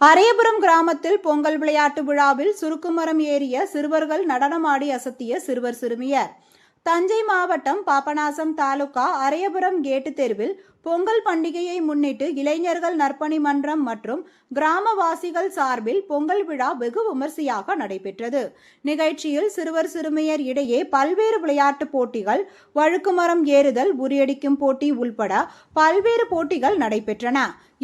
அரியபுரம் கிராமத்தில் பொங்கல் விளையாட்டு விழாவில் சுருக்குமரம் ஏறிய சிறுவர்கள் நடனமாடி அசத்திய சிறுவர் சிறுமியர். தஞ்சை மாவட்டம் பாபநாசம் தாலுகா அரியபுரம் கேட்டு தெருவில் பொங்கல் பண்டிகையை முன்னிட்டு இளைஞர்கள் நற்பணி மன்றம் மற்றும் கிராமவாசிகள் சார்பில் பொங்கல் விழா வெகு விமர்சையாக நடைபெற்றது. நிகழ்ச்சியில் சிறுவர் சிறுமியர் இடையே பல்வேறு விளையாட்டுப் போட்டிகள் வழுக்குமரம் ஏறுதல் உரியடிக்கும் போட்டி உள்பட பல்வேறு போட்டிகள் நடைபெற்றன.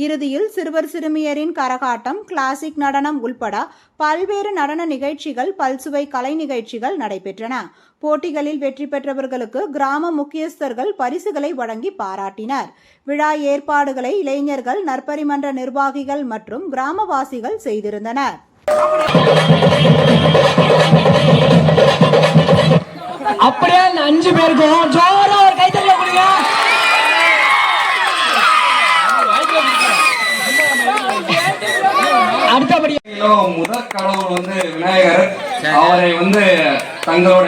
இறுதியில் சிறுவர் சிறுமியரின் கரகாட்டம் கிளாசிக் நடனம் உள்பட பல்வேறு நடன நிகழ்ச்சிகள் பல்சுவை கலை நிகழ்ச்சிகள் நடைபெற்றன. போட்டிகளில் வெற்றி பெற்றவர்களுக்கு கிராம முக்கியஸ்தர்கள் பரிசுகளை வழங்கி பாராட்டினர். விழா ஏற்பாடுகளை இளைஞர்கள் நற்பரிமன்ற நிர்வாகிகள் மற்றும் கிராமவாசிகள் செய்திருந்தனர். அப்படியே அஞ்சு பேருக்கும் ஜோரா ஒரு கைத்தறி கொடுங்க. அடுத்தபடி முதற் கடவுள் வந்து விநாயகர் அவரை வந்து தங்களோட